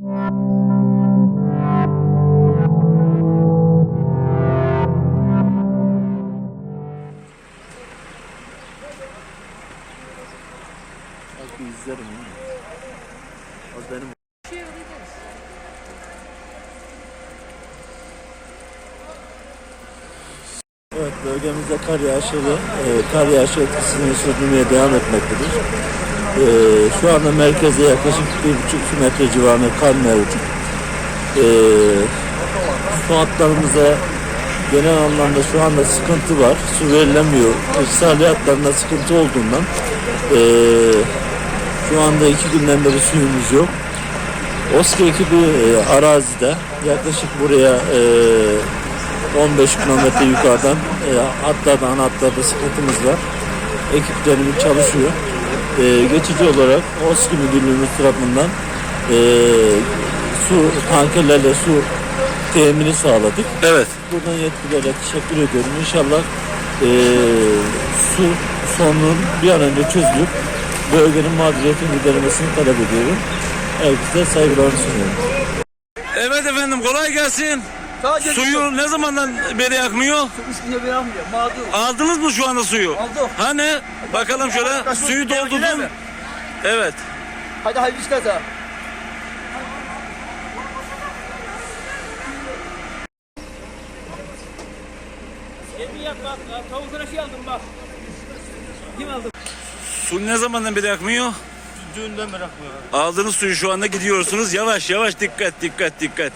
Belki izlerim onu. Az benim Evet bölgemizde kar yağışlı, e, kar yağışı etkisini sürdürmeye devam etmektedir. E, şu anda merkeze yaklaşık 1,5 metre civarında kar mevcut. E, su hatlarımıza genel anlamda şu anda sıkıntı var. Su verilemiyor. İrsali hatlarında sıkıntı olduğundan e, şu anda iki günden beri suyumuz yok. OSKİ ekibi e, arazide yaklaşık buraya e, 15 kilometre yukarıdan e, hatlarda ana sıkıntımız var. Ekiplerimiz çalışıyor. E, geçici olarak OSKİ müdürlüğümüz tarafından e, su tankerlerle su temini sağladık. Evet. Buradan yetkililere teşekkür ediyorum. İnşallah e, su sorunun bir an önce çözülüp bölgenin mağduriyetini giderilmesini talep ediyorum. Herkese saygılarımı sunuyorum. Evet efendim kolay gelsin. Sadece Suyu ne zamandan beri yakmıyor? üç güne bir almıyor. Mağdur. Aldınız mı şu anda suyu? Aldım. Hani? Bakalım şöyle suyu doldurdun. Evet. Hadi hayırlı işler sana. Yemin yap bak. Tavuklara aldım bak. Kim aldı? Su ne zamandan beri yakmıyor? Düğünden meraklı. Aldığınız suyu şu anda gidiyorsunuz. Yavaş yavaş dikkat dikkat dikkat.